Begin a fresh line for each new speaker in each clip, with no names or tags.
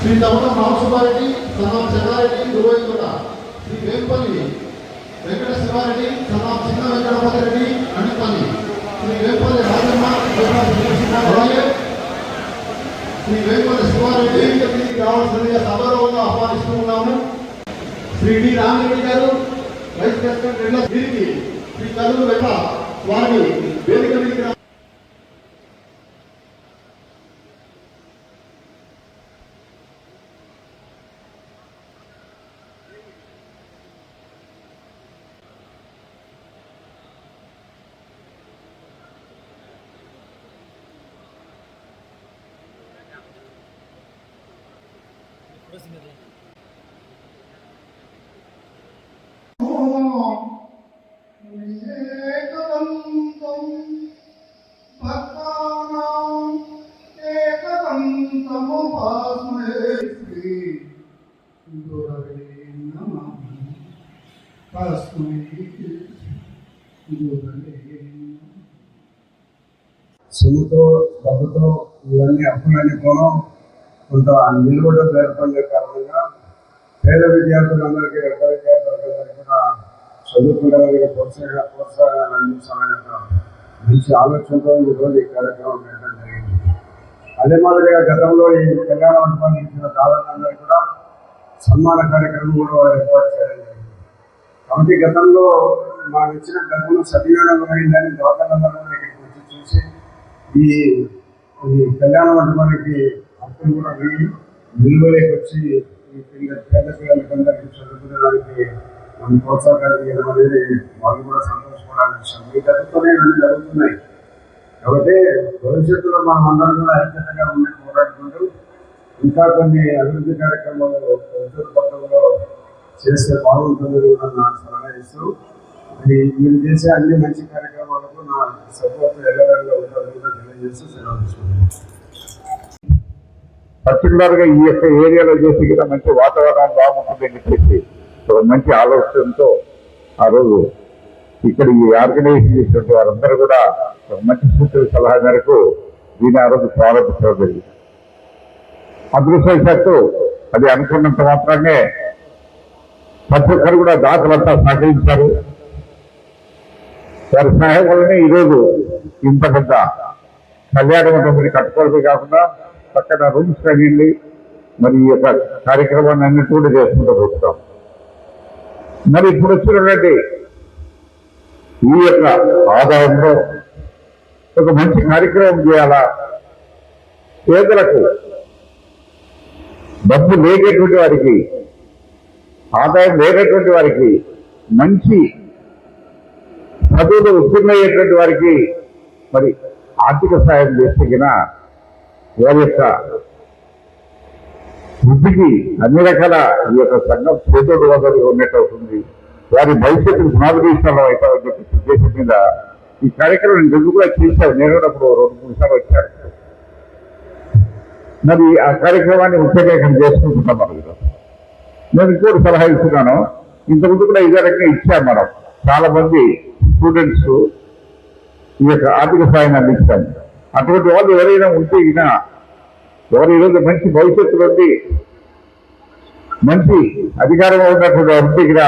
శ్రీ తమనం రామసుబ్బారెడ్డి సన్నాం చెన్నారెడ్డి దుర్వైకొండ శ్రీ వేంపల్లి వెంకట శివారెడ్డి సన్నాం చిన్న వెంకటపతి రెడ్డి అణిపల్లి శ్రీ వేంపల్లి రాజమ్మ అలాగే శ్రీ వేంపల్లి శివారెడ్డి ఇంటికి సభలో ఆహ్వానిస్తూ ఉన్నాము. శ్రీ డి రామరెడ్డి గారు వైస్ ప్రెసిడెంట్ రెండో వీరికి శ్రీ కల్లు వెంట వారిని వేదిక
తస్మై గురవే
సొమ్ముతో డబ్బుతో ఇవన్నీ అప్పులన్నీ పోవడం కొంత నిలబడడం ఏర్పడే కారణంగా పేద విద్యార్థులందరికీ పెద్ద విద్యార్థులందరికీ కూడా చదువుకునే వారికి ప్రోత్సాహ ప్రోత్సాహాన్ని అందించాలనే మంచి ఆలోచనతో ఈరోజు ఈ కార్యక్రమం పెట్టడం జరిగింది. అదే మాదిరిగా గతంలో ఈ కళ్యాణ మండపాన్ని ఇచ్చిన కూడా సన్మాన కార్యక్రమం కూడా ఏర్పాటు చేయడం జరిగింది. కాబట్టి గతంలో మాకు ఇచ్చిన డబ్బులు సద్వినియోగం అయిందని దోకలందరూ కూడా ఇక్కడికి వచ్చి చూసి ఈ ఈ కళ్యాణ మండపానికి అప్పులు కూడా వెయ్యి నిలువలేకి వచ్చి పేద పిల్లలకందరికీ చదువుకునేదానికి మనం ప్రోత్సాహాలు ఇవ్వడం అనేది వాళ్ళు కూడా సంతోషపడాలని విషయం మీ గతంతోనే జరుగుతున్నాయి కాబట్టి భవిష్యత్తులో మనం అందరం కూడా ఐక్యతగా ఉండి పోరాడుకుంటూ ఇంకా కొన్ని అభివృద్ధి కార్యక్రమాలు ప్రభుత్వ పథకంలో చేస్తే బాగుంటుందని కూడా నా సలహా ఇస్తూ మరి మీరు చేసే అన్ని మంచి కార్యక్రమాలకు నా సపోర్ట్ ఎల్లవేళలో ఉంటుందని కూడా తెలియజేస్తూ సెలవు తీసుకుంటున్నాను
పర్టికులర్గా ఈ యొక్క ఏరియాలో చేసి కూడా మంచి వాతావరణం బాగుంటుందని చెప్పేసి ఒక మంచి ఆలోచనతో ఆ రోజు ఇక్కడ ఈ ఆర్గనైజేషన్ చేసినటువంటి వారందరూ కూడా ఒక మంచి సూచన సలహా మేరకు దీని ఆ రోజు ప్రారంభించడం జరిగింది. అదృష్టవశాత్తు అది అనుకున్నంత మాత్రమే ప్రతి ఒక్కరు కూడా దాతలంతా సహకరించారు. వారి సహాయం వల్లనే ఈరోజు ఇంత పెద్ద కళ్యాణ మండపం కట్టుకోవడమే కాకుండా పక్కన రూమ్స్ తగిలి మరి ఈ యొక్క కార్యక్రమాన్ని అన్నిటి కూడా చేసుకుంటూ పోతున్నాం. మరి ఇప్పుడు వచ్చినటువంటి ఈ యొక్క ఆదాయంలో ఒక మంచి కార్యక్రమం చేయాలా? పేదలకు డబ్బు లేనటువంటి వారికి ఆదాయం లేనటువంటి వారికి మంచి చదువులు ఉత్తీర్ణయ్యేటువంటి వారికి మరి ఆర్థిక సాయం చేస్తే వారి యొక్క వృద్ధికి అన్ని రకాల ఈ యొక్క సంఘం చేతోడు వదలు ఉన్నట్టు అవుతుంది. వారి భవిష్యత్తు పునరుద్ధరించడం అయితే చెప్పి ఉద్దేశం మీద ఈ కార్యక్రమం ఎందుకు కూడా చేశారు? నేను కూడా అప్పుడు రెండు మూడు సార్లు వచ్చాను. మరి ఆ కార్యక్రమాన్ని ముఖ్యంగా చేసుకుంటున్నాం మనం ఈరోజు. నేను ఇంకోటి సలహా ఇస్తున్నాను. ఇంతకుముందు కూడా ఇదే రకంగా ఇచ్చాం మనం. చాలా మంది స్టూడెంట్స్ ఈ యొక్క ఆర్థిక సాయాన్ని అందించాము అటువంటి వాళ్ళు ఎవరైనా ఉంటే ఇక ఎవరు ఈరోజు మంచి భవిష్యత్తులో మంచి అధికారంలో ఉన్నటువంటి వారు ఉంటే ఇక్కడ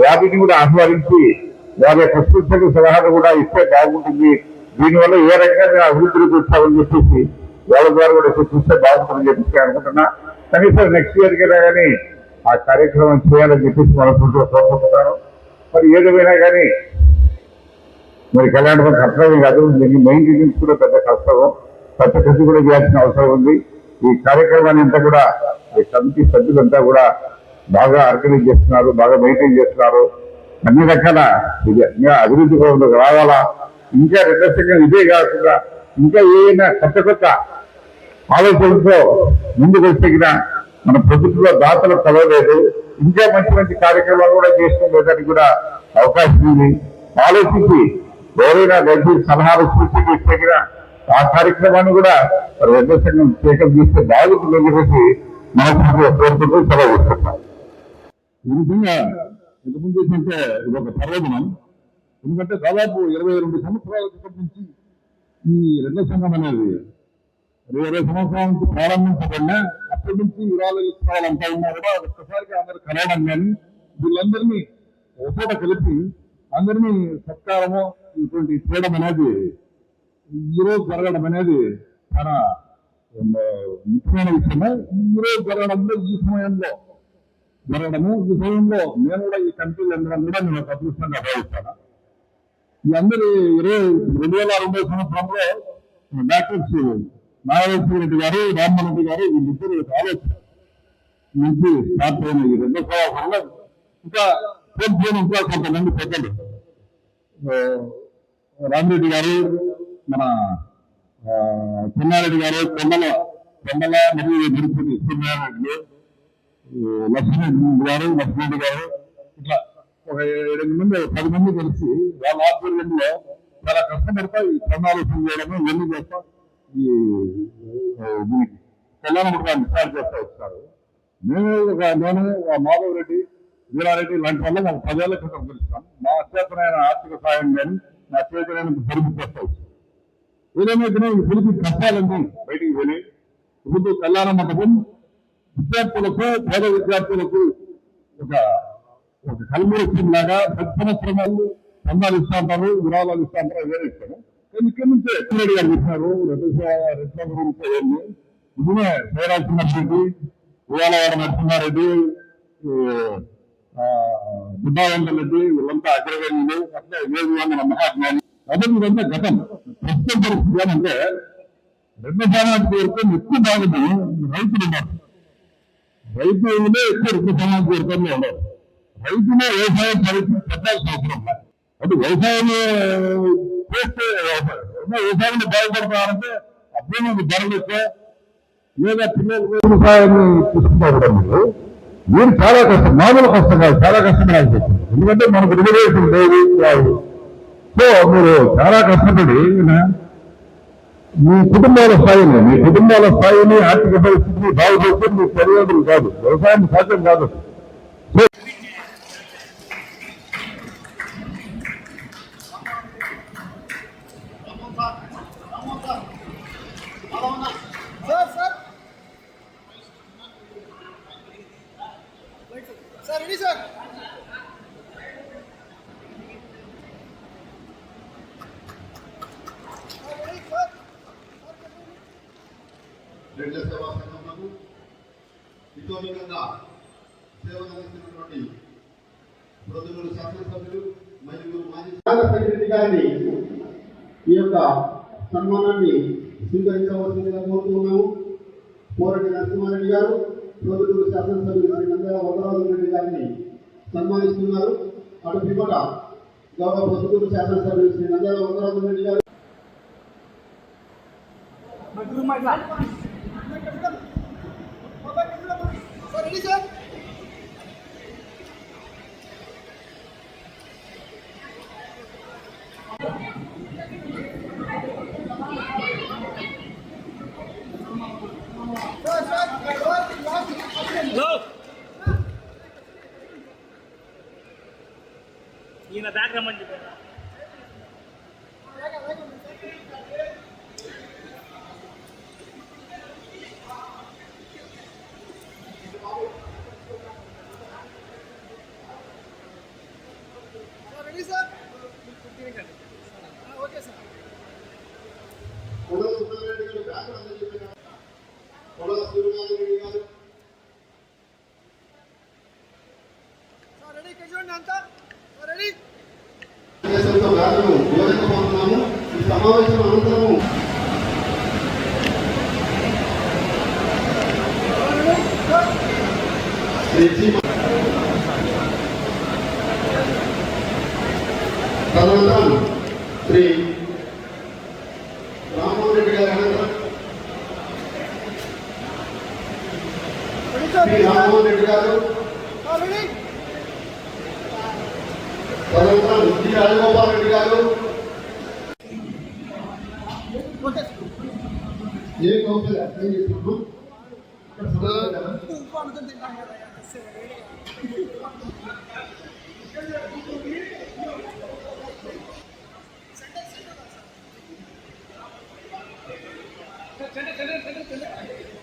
వాటిని కూడా ఆహ్వానించి వారి యొక్క సూచనలు సలహాలు కూడా ఇస్తే బాగుంటుంది. దీనివల్ల ఏ రకంగా అభివృద్ధిలోకి వచ్చామని చెప్పేసి వాళ్ళ ద్వారా కూడా సూచిస్తే బాగుంటుందని చెప్పేసి అనుకుంటున్నా. కనీసం నెక్స్ట్ ఇయర్కి కానీ ఆ కార్యక్రమం చేయాలని చెప్పేసి మనస్ఫూర్తిగా కోరుకుంటున్నాను. మరి ఏదేమైనా కానీ మరి కళ్యాణం కష్టమే కాదు. దీన్ని మెయింటెనెన్స్ కూడా పెద్ద కష్టం పెద్ద కృషి కూడా చేయాల్సిన అవసరం ఉంది. ఈ కార్యక్రమాన్ని అంతా కూడా ఈ కమిటీ సభ్యులంతా కూడా బాగా ఆర్గనైజ్ చేస్తున్నారు బాగా మెయింటైన్ చేస్తున్నారు. అన్ని రకాల ఇది ఇంకా అభివృద్ధి పరంలోకి రావాలా? ఇంకా రెండో ఇదే కాకుండా ఇంకా ఏమైనా కొత్త కొత్త ఆలోచనలతో ముందుకు వచ్చిన మన ప్రభుత్వంలో దాతలు కలవలేదు. ఇంకా మంచి మంచి కార్యక్రమాలు కూడా చేసుకోవడానికి కూడా అవకాశం ఉంది. ఆలోచించి ఎవరైనా మంచి సలహాలు సూచనలు ఇచ్చిన ఆ కార్యక్రమాన్ని కూడా మరి రెండో సంఘం స్వీకరణ చేస్తే బాగుంటుందని చెప్పేసి మనస్ఫూర్తిగా కోరుకుంటూ సెలవు ఇస్తున్నాం. ఈ విధంగా ఇంతకుముందు ఏంటంటే ఇది ఒక పర్వదినం. ఎందుకంటే దాదాపు ఇరవై రెండు సంవత్సరాల క్రితం నుంచి ఈ రెండో సంఘం అనేది ఇరవై సంవత్సరాల నుంచి ప్రారంభించబడిన
అప్పటి నుంచి విరాళాలు ఇచ్చుకోవాలంటా ఉన్నా కూడా ఒక్కసారిగా అందరు కలవడం కానీ వీళ్ళందరినీ ఒకచోట కలిపి అందరినీ సత్కారము ఇటువంటి చేయడం అనేది ఈరోజు జరగడం అనేది చాలా ముఖ్యమైన విషయమే. ఈరోజు జరగడంలో ఈ సమయంలో జరగడము ఈ సమయంలో నేను కూడా ఈ కంట్రీలు అందరం కూడా నేను ఒక అదృష్టంగా భావిస్తాను. ఈ అందరి ఇరవై రెండు వేల రెండో సంవత్సరంలో డాక్టర్స్ నాగేశ్వర రెడ్డి గారు రామ్మోహన్ రెడ్డి గారు వీళ్ళిద్దరు ఆలోచన. నుంచి స్టార్ట్ అయిన ఈ రెండో సంవత్సరంలో ఇంకా కోల్పోయిన ఇంకా కొంతమంది పెద్దలు రామిరెడ్డి గారు మన చిన్నారెడ్డి గారు కొండల కొండల మరియు తిరుపతి సూర్యనారాయణ లక్ష్మీ గారు లక్ష్మీ గారు ఇట్లా ఒక ఏడు మంది పది మంది కలిసి వాళ్ళ ఆధ్వర్యంలో చాలా కష్టపడతా ఈ ప్రణాళికలు చేయడము ఇవన్నీ చేస్తా ఈ దీనికి కళ్యాణ మండపాన్ని స్టార్ట్ చేస్తా వచ్చారు. నేను ఒక నేను ఆ మాధవ్ రెడ్డి వీరారెడ్డి ఇలాంటి వల్ల మాకు పదేళ్ళ క్రితం పిలుస్తాం. మా చేతనైన ఆర్థిక సాయం కానీ నా చేతనైన పొరుగు ఏదైనా ఈ పిలిపి కష్టాలన్నీ బయటికి వెళ్ళి ఇప్పుడు కళ్యాణ మండపం విద్యార్థులకు పేద విద్యార్థులకు ఒక ఒక కల్మూరి లాగా ప్రతి సంవత్సరం వాళ్ళు చందాలు ఇస్తా ఉంటారు విరాళాలు ఇస్తా ఉంటారు వేరే ఇస్తారు? కానీ ఇక్కడ నుంచే రెడ్డి గారు ఇస్తున్నారు రెడ్డి రెడ్డి గురించి వెళ్ళి ఇదినే ఉయ్యాలవాడ నరసింహారెడ్డి బుద్ధావంత వీళ్ళంతా అగ్రగణ్యులు అట్లా వివేకానంద మహాజ్ఞాని. అదే ఇదంతా గతం ప్రస్తుతం పరిస్థితి ఏమంటే రెండు సమాజం వర్గం ఎక్కువ బాగుంది రైతులు ఉన్నారు. రైతులే ఎక్కువ రెండు సమాజం వర్గంలో ఉన్నారు. రైతులే వ్యవసాయం పరిస్థితి పెట్టాల్సిన అవసరం లేదు. అది వ్యవసాయం చేస్తే వ్యవసాయం. ఏదో వ్యవసాయంలో బాగుపడతారంటే అభ్యర్థి ధరలు ఎక్కువ. లేదా పిల్లలు వ్యవసాయాన్ని తీసుకుంటారు కూడా మీరు. మీరు చాలా కష్టం? మామూలు కష్టం కాదు. చాలా కష్టమే నాకు చెప్పింది ఎందుకంటే మనకు రిజర్వేషన్ లేదు. కాదు సో మీరు చాలా కష్టపడి మీ కుటుంబాల స్థాయిని మీ కుటుంబాల స్థాయిని ఆర్థిక పరిస్థితిని బాగుపడితే మీ ప్రయోజనం కాదు. వ్యవసాయం సాధ్యం కాదు. So
sir sir sir ready sir.
రెడ్ల సేవా సంఘములకు ఇతోమికంగా సేవలు అందిస్తున్నటువంటి ప్రజలు శాసనసభ్యులు మరియు మాజీ సెక్రటరీ గారిని ఈ యొక్క సన్మానాన్ని స్వీకరించవలసిందిగా కోరుతున్నాము. పోరటి నరసింహారెడ్డి గారు. ప్రొద్దుటూరు శాసనసభ్యులు శ్రీ నంద్యాల వరదరాజు రెడ్డి గారిని సన్మానిస్తున్నారు. అటు పిమ్మట గౌరవ ప్రొద్దుటూరు శాసనసభ్యులు శ్రీ నంద్యాల వరదరాజు రెడ్డి గారు.
సార్ రెడీ
ఈయన బ్యాక్ రమ్మని చెప్పారు
sir ready sir okay sir
Kodala Subbareddy గారు బ్యాక్ అందజేస్తున్నారు కొడల సూర్యనాథరెడ్డి గారు
సార్ రెడీ ఇక్కడ చూడండి అంతా సార్ రెడీ
దేశంతో బ్యాగ్ను వివరించబోతున్నాము ఈ సమావేశం అనంతరము శ్రీ చీమ తదనంతరం శ్రీ రామ్మోహన్ రెడ్డి గారి అనంతరం శ్రీ రామ్మోహన్ రెడ్డి గారు తదనంతరం శ్రీ రాజగోపాల్ రెడ్డి గారు ఏ
ছেড়ে ছেড়ে ছেড়ে
ছেড়ে